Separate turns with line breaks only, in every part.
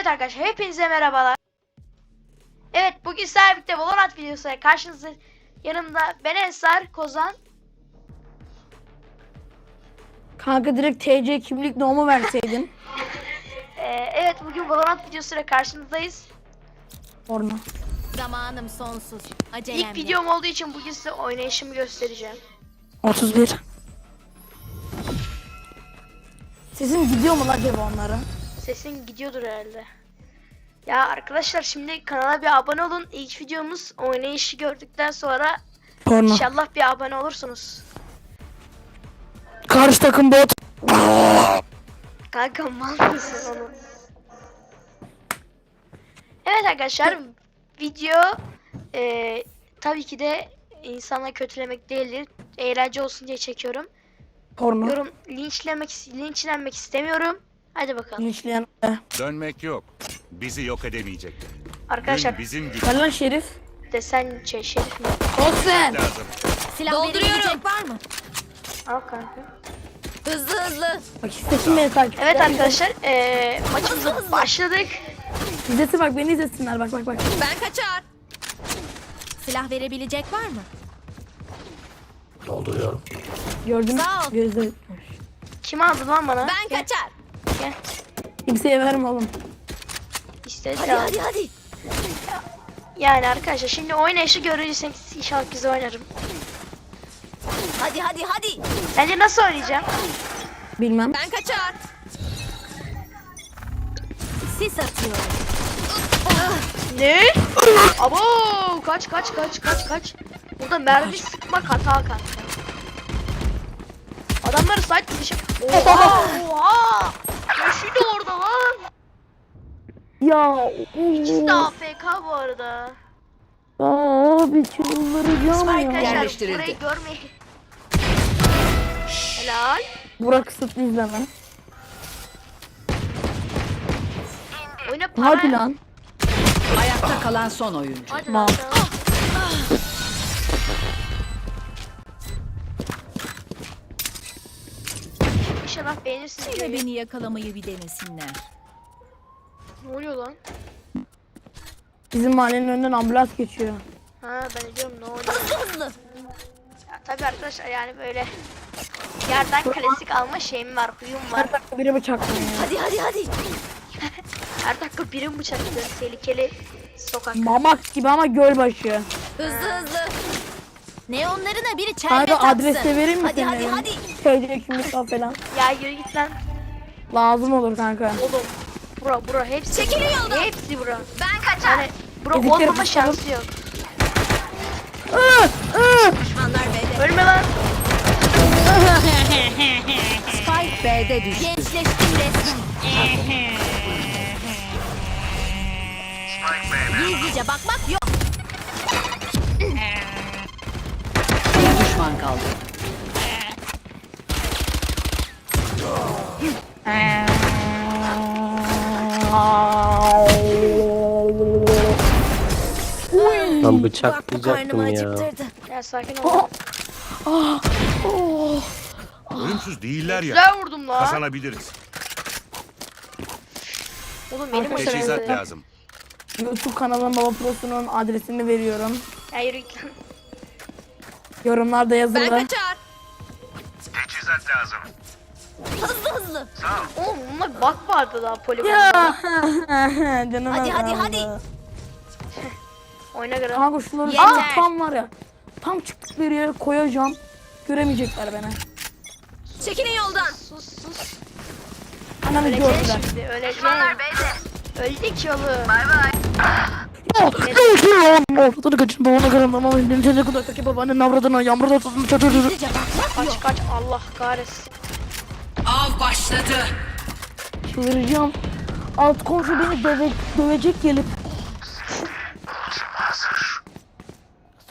Evet arkadaşlar hepinize merhabalar. Evet bugün sizlerle birlikte Valorant videosuyla karşınızda yanımda ben Ensar Kozan.
Kanka direkt TC kimlik nomu verseydin.
Ee, evet bugün Valorant videosuyla karşınızdayız.
Orna.
Zamanım sonsuz. Acelem
İlk videom olduğu için bugün size oynayışımı göstereceğim.
31. Sesim gidiyor mu lan acaba onlara?
Sesin gidiyordur herhalde. Ya arkadaşlar şimdi kanala bir abone olun. İlk videomuz oynayışı gördükten sonra
Porno.
inşallah bir abone olursunuz.
Karşı takım bot.
Kanka mal mısın onu? Evet arkadaşlar video e, tabii ki de insanla kötülemek değildir. Eğlence olsun diye çekiyorum.
Porno.
Yorum linçlemek linçlenmek istemiyorum. Hadi bakalım.
Linçleyen.
Dönmek yok. Bizi yok edemeyecek.
Arkadaşlar
Dün bizim gibi
Gel lan Şerif.
desen şey şerif mi?
Olsen.
lazım.
Silah verebilecek var mı?
Al kanka.
Hızlı hızlı.
Bak istesin beni takip.
Evet arkadaşlar e, maçımıza başladık.
İzlesin bak beni izlesinler bak bak bak.
Ben kaçar. Silah verebilecek var mı?
Gördün mü?
Sağ ol.
Gözde.
Kim aldı lan bana?
Ben kaçar.
Gel.
Kimseye verme oğlum.
İstedi
Hadi hadi hadi.
Yani arkadaşlar şimdi oynayışı göreceksiniz. İnşallah güzel oynarım.
Hadi hadi hadi.
Sence nasıl oynayacağım?
Bilmem.
Ben kaçar. Sis atıyorum.
Ne? Abo kaç kaç kaç kaç kaç. Burada mermi sıkmak hata kanka. Adamları site dışı. Oha oha.
Ya.
İkisi de AFK bu arada.
Abi çıldıracağım ya.
Arkadaşlar burayı görmeyin. Helal.
Burak kısıtlı izleme.
Oyuna para.
Hadi lan.
Ayakta kalan son oyuncu.
Hadi
Mal.
lan. İnşallah beğenirsiniz.
Yine beni yakalamayı bir denesinler.
Ne oluyor lan?
Bizim mahallenin önünden ambulans geçiyor.
Ha ben diyorum ne oluyor?
Hızlı hızlı.
Ya, tabii arkadaşlar yani böyle yerden klasik alma şeyim var, huyum var.
Her dakika biri ya.
Hadi hadi hadi.
Her dakika birim bıçaklıyor. Tehlikeli sokak.
Mamak gibi ama gölbaşı.
Hızlı hızlı. Neonlarına biri çelme
Kanka
taksın.
adres de verir misin?
Hadi hadi hadi.
Al falan.
Ya yürü git lan.
Lazım olur kanka.
Oğlum. Bura bura hepsi.
Çekilin yoldan.
Hepsi bura.
Ben kaçar.
Yani bura
Ezikleri
olmama şansı yok.
Düşmanlar B'de.
Ölme lan.
Spike B'de düştü.
Gençleştim resmen. Gizlice bakmak yok.
Bir düşman kaldı.
Bu
bıçaklayacaktım ya.
Ya sakin ol.
Ölümsüz değiller ya.
Güzel vurdum lan.
Kazanabiliriz.
Oğlum benim
Arkadaşlar,
başım
Teçhizat
ağrıdı.
lazım.
YouTube kanalım Baba Prosu'nun adresini veriyorum.
Ya yürü git lan.
Yorumlarda
Ben
yazılı.
kaçar.
Teçhizat lazım.
Hızlı hızlı.
Oğlum bunda bir bak vardı daha poligonda.
Ya. Canım
Hadi, hadi, hadi.
Oyuna göre.
Kanka şunları
Yeter.
Aa, tam var ya. Tam çıktıkları yere koyacağım. Göremeyecekler beni.
Çekilin yoldan.
Sus sus.
Ananı
Öleceksin
gördüler.
şimdi öleceksin. Öldük yolu.
Ya, ya, ya. Ortadan kaçın babana karın ama benim seni kadar kakı babanın avradına yağmurda tutun çocuğu.
Kaç kaç Allah kahretsin.
Av başladı.
Çığıracağım. Alt komşu beni döve, dövecek gelip.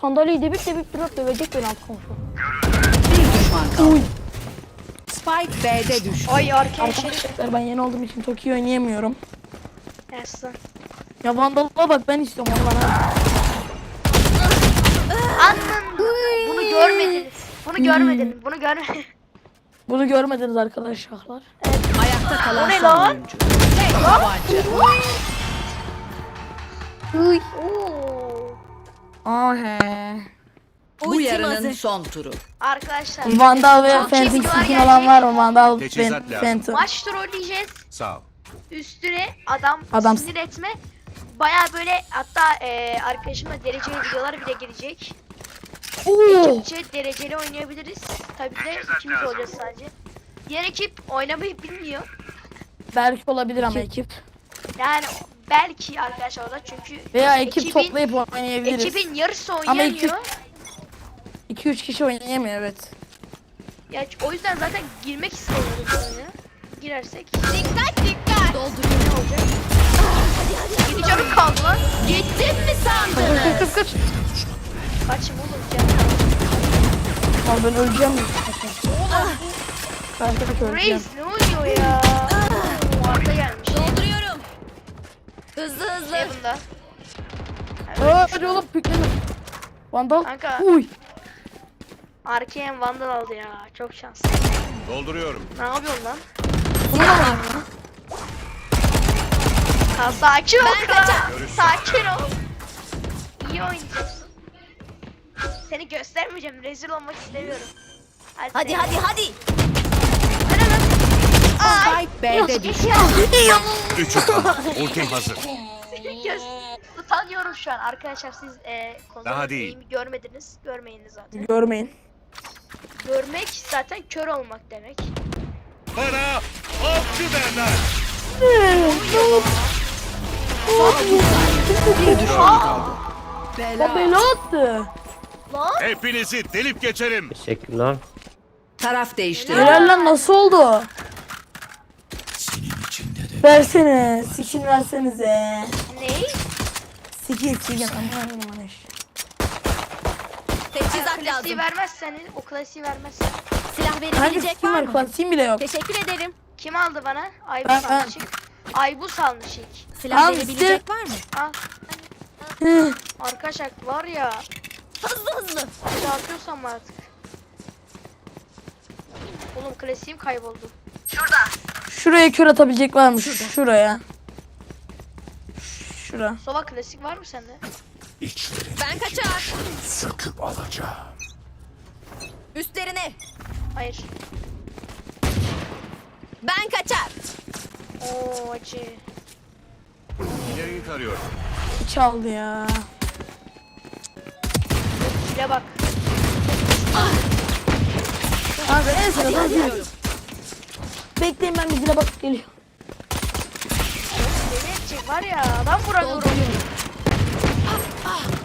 Sandalyeyi debip debip durup dövecek beni alt komşu.
Bir düşman kaldı.
Uy.
Spike B'de düştü.
Ay arkadaşlar.
Arkadaşlar ben yeni olduğum için çok iyi oynayamıyorum.
Yaslan.
Ya Vandal'a bak ben istiyorum onu bana.
Anladın. Bunu görmediniz. Bunu görmediniz. Bunu görmediniz.
Bunu görmediniz arkadaşlar.
Ayakta kalan son
lan?
oyuncu. Tek tabanca.
Uy. Oh he.
Bu
Ultim
yarının
hazır.
son turu.
Arkadaşlar
Vandal ve
Çok
Phantom skin olan var mı? Vandal
Teçhizat
Phan-
lazım.
Phantom.
maç trolleyeceğiz.
Sağ ol.
Üstüne adam,
Adam-
sinir etme. Baya böyle hatta e, arkadaşımla dereceli videolar bile gelecek.
Oo.
Ekipçe dereceli oynayabiliriz. Tabii de ikimiz olacağız sadece. Diğer ekip oynamayı bilmiyor.
Belki olabilir ama ekip.
Yani belki arkadaşlar orada çünkü
Veya ekip
ekibin-
toplayıp oynayabiliriz.
ekibin yarısı
Ama
oynayamıyor.
ekip- 2-3 kişi oynayamıyor evet.
Ya o yüzden zaten girmek istemiyoruz oyuna. Girersek
Dikkat dikkat. Dolduruyorum.
ne olacak? Yedi canım kaldı lan.
Gittim mi sandınız?
Kaç kaç kaç.
Kaçım oğlum canım.
Abi ben öleceğim. Ben kaç öleceğim.
Reis ne oluyor ya? Oo, Arda gelmiş.
Dolduruyorum. Hızlı hızlı.
Heaven'da.
Aa, hadi oğlum yükleme. Vandal.
Kanka.
Uy.
Arkeyen Vandal aldı ya. Çok şanslı.
Dolduruyorum.
Ne yapıyorsun lan?
Bunu da var.
Ha, sakin ol
Ben
kral. Sakin ol. İyi oynayacaksın. Seni göstermeyeceğim. Rezil olmak istemiyorum. Hadi
Hadi
seni-
hadi hadi.
Ay.
B'de düştü.
Üçü kaldı. Ultim hazır.
Göz utanıyorum şu an arkadaşlar siz e,
Daha değil.
görmediniz görmeyiniz zaten
Görmeyin.
görmek zaten kör olmak demek
Bana avcı derler.
Bir düşman kaldı.
O beni attı.
Lan
Hepinizi delip geçerim.
Teşekkürler.
Taraf değiştirdi.
Helal lan nasıl oldu? Versene. Skin versenize.
ne
aman eşek.
Teçhizat
klasiği
lazım.
vermezsen o klasiği vermezsen
Silah
Hangi
verebilecek
skin
var
var?
mı?
Klasiğim bile yok.
Teşekkür ederim.
kim aldı bana Aybus
Ben- ben.
almış ilk Aybus almış ilk
Silah
Al
verebilecek var mı?
al
Hı.
arkadaşlar var ya
Hızlı hızlı.
dağıtıyorsam artık oğlum klasiğim kayboldu
Şuraya kör atabilecek var mı? Şuraya. Şura.
Sova klasik var mı sende
Ben kaçar.
Söküp alacağım.
Üstlerine.
hayır
Ben kaçar.
Oo acı
İleriyi tarıyorum.
Çaldı ya.
Şile bak
Abi en son adam zil. Bekleyin ben bir zile bakıp geliyorum.
Edecek var ya adam vuramıyorum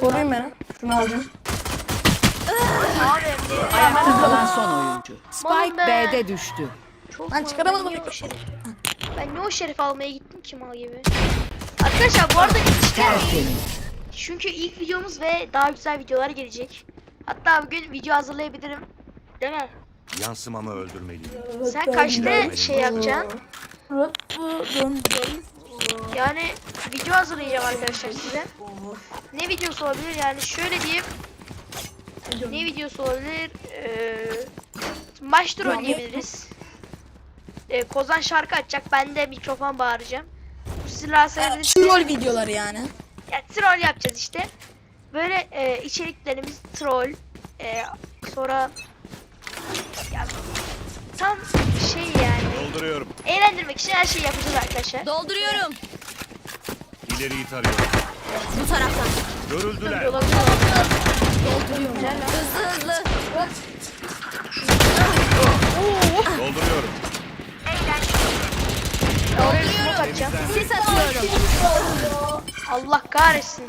Koruyun beni. Şunu alacağım.
Abi
Ayakta kalan son oyuncu. Spike
be.
B'de düştü.
Çok
Ben
mal,
çıkaramadım.
Ben niye o şerif, ben niye o şerif almaya gittim ki mal gibi. Arkadaşlar bu arada
Tertemiz.
Çünkü ilk videomuz ve daha güzel videolar gelecek. Hatta bugün video hazırlayabilirim. Değil mi?
Yansımamı öldürmeliyim.
Sen kaçta şey yapacaksın? Yani video hazırlayacağım arkadaşlar size. Ne videosu olabilir yani şöyle diyeyim. Ne videosu olabilir? Ee, maçtır oynayabiliriz. Ee, Kozan şarkı açacak. Ben de mikrofon bağıracağım. Bu sizi rahatsız edebilir.
Troll videoları yani.
Yani troll yapacağız işte. Böyle e, içeriklerimiz troll. E, sonra ya, tam şey yani
Dolduruyorum.
eğlendirmek için her şeyi yapacağız arkadaşlar.
Dolduruyorum.
İleriyi tarıyorum.
Bu taraftan.
Görüldüler.
Dolduruyorum. Hızlı hızlı.
Dolduruyorum.
Smoke atacağım.
Sis atıyorum.
Allah kahretsin.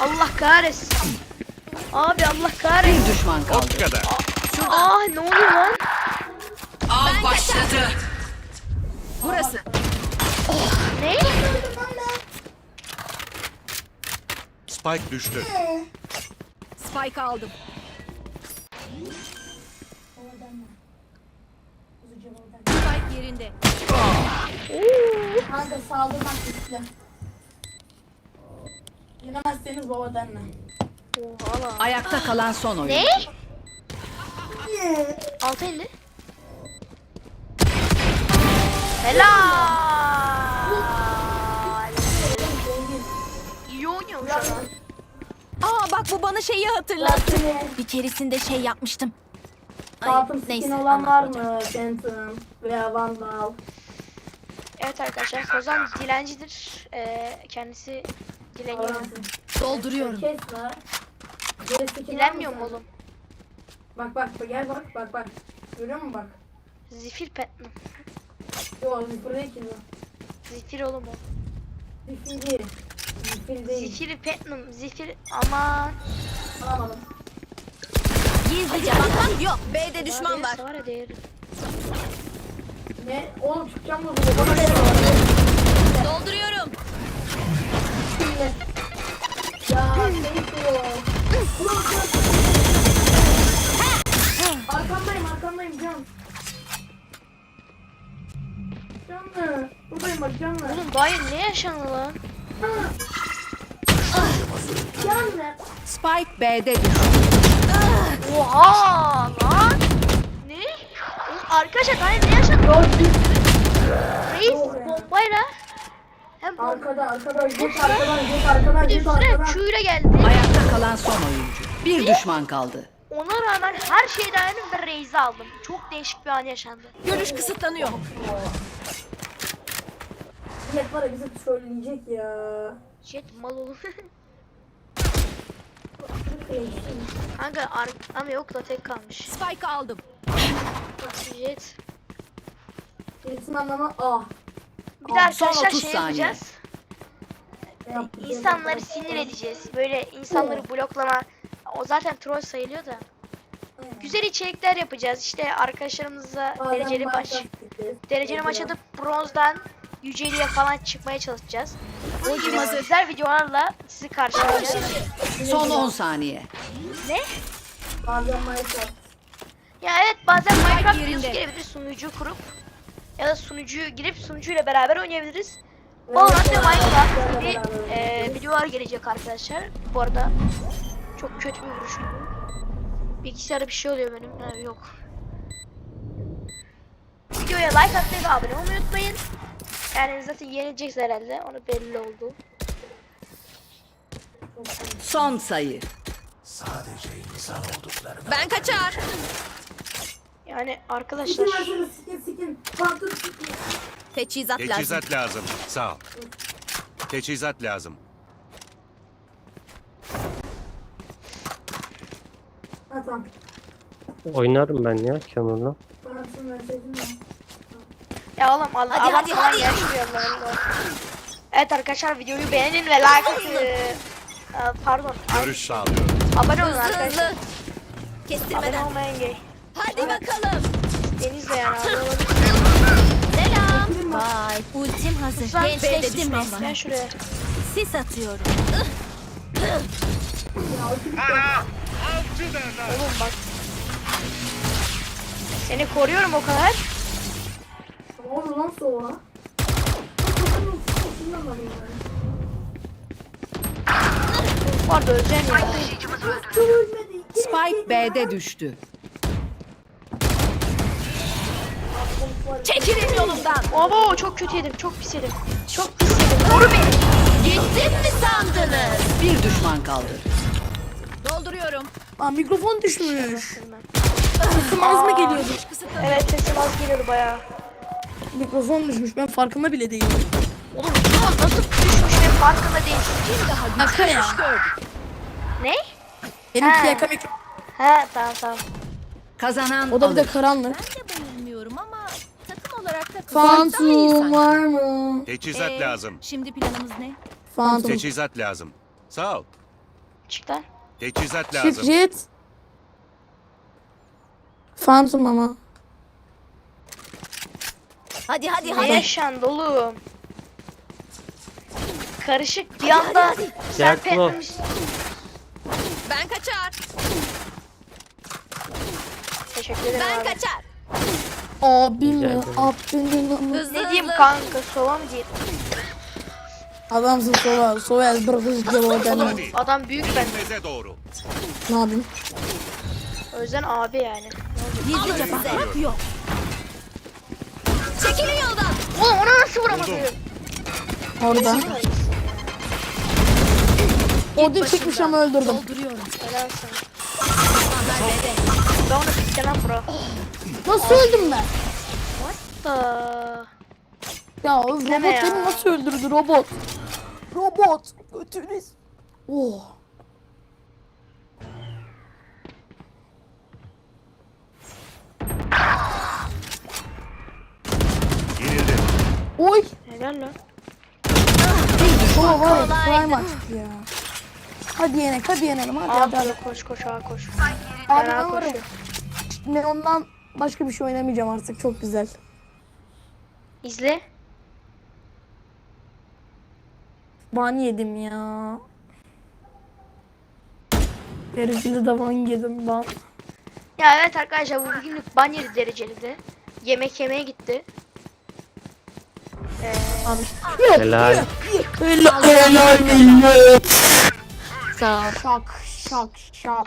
Allah kahretsin. Abi Allah kahretsin.
Bir düşman kaldı.
Bu kadar.
Aa ne oluyor lan?
Av başladı. Burası.
Ne?
Spike düştü.
Spike aldım. Spike yerinde.
Kanka saldırmak riskli. Yenemezseniz
babadan mı?
Ayakta kalan son oyun.
Ne? 650. Helal. İyi.
Aa bak bu bana şeyi hatırlattı. Bir keresinde şey yapmıştım.
Altın skin
neyse,
olan var mı? Phantom veya Vandal.
Evet arkadaşlar Kozan dilencidir. Ee, kendisi dileniyor.
Dolduruyorum.
Skin
Dilenmiyor
var
mu oğlum?
Bak bak bak, gel bak bak bak. Görüyor musun bak?
Zifir.
Yok zifir değil ki bu.
Zifir oğlum o.
Zifir değil. Zifir değil.
Zifir Platinum. Zifir aman.
Alamadım.
Gizlice bakmak yok. B'de düşman var.
Var ya değeri.
Ne? Oğlum çıkacağım mı bu? Bana ne
Dolduruyorum.
Ya ne istiyor? Arkandayım arkandayım can. Canlı. Buradayım bak canlı.
Oğlum ne yaşandı lan?
Canlı.
Spike B'de düştü.
Oha lan. Ne? Oğlum arkadaşlar yeni ne yaşandı? Reis bombayla. Bomba.
Arkada arkada geç arkadan geç arkadan geç arkadan.
Geldi.
Ayakta kalan son oyuncu. Bir düşman kaldı.
Ona rağmen her şeyden önüm ve Reis'i aldım. Çok değişik bir an yaşandı.
Görüş kısıtlanıyor.
Millet var ya bizi söyleyecek ya.
Jet mal olur. Kanka ar- ama yok da tek kalmış.
Spike aldım.
Jet.
Birisinin anlamı ah.
Bir daha
Son
arkadaşlar
30
şey
saniye.
yapacağız.
Yaptık.
İnsanları sinir edeceğiz. Böyle insanları bloklama. O zaten troll sayılıyor da. Güzel içerikler yapacağız. İşte arkadaşlarımızla dereceli maç. Dereceli maç atıp bronzdan yüceliğe falan çıkmaya çalışacağız. Bu gibi güzel videolarla sizi karşılayacağız.
Son 10 saniye.
Ne?
Bazen Minecraft.
Ya evet bazen Minecraft gelebilir sunucu kurup ya da sunucuyu girip sunucuyla beraber oynayabiliriz. Valorant ve Minecraft gibi e, videolar gelecek arkadaşlar. Bu arada çok kötü bir vuruş bu. Bilgisayara bir şey oluyor benim. Ha, yok. Videoya like atmayı ve abone olmayı unutmayın. Yani zaten yenileceğiz herhalde. Onu belli oldu.
Son sayı.
Ben kaçar.
Yani arkadaşlar
Sikin versene sikin sikin. Sikin.
Teçhizat lazım.
Teçhizat lazım. Sağ ol. Teçhizat lazım.
Ha tamam.
Oynarım ben ya Kemal'la.
Verseydin ya.
Ya oğlum Allah
Hadi,
Allah
hadi, hadi.
Evet arkadaşlar videoyu beğenin ve like atın. Ee, Pardon.
Görüş sağlıyorum.
Abone olun arkadaşlar.
hızlı.
Abone
Kestirmeden.
olmayan gay.
Hadi bakalım.
Deniz de abone olun.
Selam. Vay. Ultim hazır.
Sen
Gençleştim
Ben
resmen.
şuraya.
Sis atıyorum.
Oğlum bak. Seni koruyorum o kadar.
Oldu lan soğuğa?
Bu arada öleceğim ya.
Spike B'de düştü.
Çekilin yolumdan.
Abo çok kötü yedim. Çok pis yedim. Çok pis yedim. Koru beni.
Gittim mi sandınız?
Bir düşman kaldı.
Dolduruyorum.
Aa mikrofon düşmüş. Sesim az mı geliyordu?
Evet sesim az geliyordu bayağı.
Mikrofon düşmüş ben farkında bile değilim.
Oğlum an nasıl düşmüş ve farkında değilsin.
Şaka ya.
Ne?
Benimki
Ha.
yaka mikrofon.
He tamam tamam.
Kazanan
O da bir de karanlık.
Ben de bayılmıyorum ama sanki.
var mı?
Teçhizat
Ee,
lazım.
Şimdi planımız ne?
Phantom.
Teçhizat lazım. Sağ ol.
Çık lan.
Teçhizat lazım.
Şifret. Phantom ama.
Hadi hadi
Ne
hadi.
yaşandı oğlum? Karışık bir anda
Klo.
petlemişsin.
Ben kaçar.
Teşekkür ederim
Ben
abi.
kaçar.
Abim mi?
ederim.
Abim mi?
Hızlı
Ne diyeyim kanka sova mı diyeyim?
Adamsın. Sova el bırakıcı cevap ben.
Hadi.
Adam büyük ben.
Meze doğru.
Ne yapayım?
O yüzden abi yani.
Gizlice bakmak yok. Çekilin yoldan.
Oğlum ona nasıl vuramadım?
Buldum.
Orada. O da çekmiş ama öldürdüm.
Dolduruyorum.
Helal sana. Ben onu piklemem bro.
Nasıl öldüm ben?
Aa,
Ya o robot
Bekleme ya.
beni nasıl öldürdü robot? Robot. Götünüz. Oh.
Yenildi.
Oy.
helal lan.
Baba var ya prime açtı ya. Hadi yenek hadi yenelim hadi hadi. hadi.
Abi koş koş ağa koş.
Abi ben var ya,
koşuyor.
ben ondan başka bir şey oynamayacağım artık çok güzel.
İzle.
Ban yedim ya. Dereceli de ban yedim ban.
Ya evet arkadaşlar bu bugünlük ban yedi dereceli de. Yemek yemeye gitti. Ee,
Helal.
Helal helal millet.
Sağ ol.
Şak şak şak.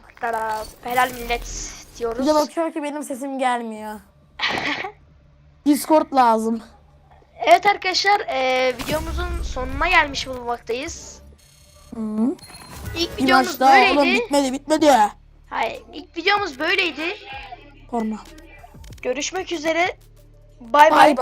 helal millet diyoruz.
Bir de bakıyor ki benim sesim gelmiyor. Discord lazım.
Evet arkadaşlar e, videomuzun sonuna gelmiş bulunmaktayız.
Hı.
İlk
Bir
videomuz
maç daha oğlum
böyleydi.
bitmedi bitmedi.
Hayır, ilk videomuz böyleydi.
Korna.
Görüşmek üzere.
Bay bay.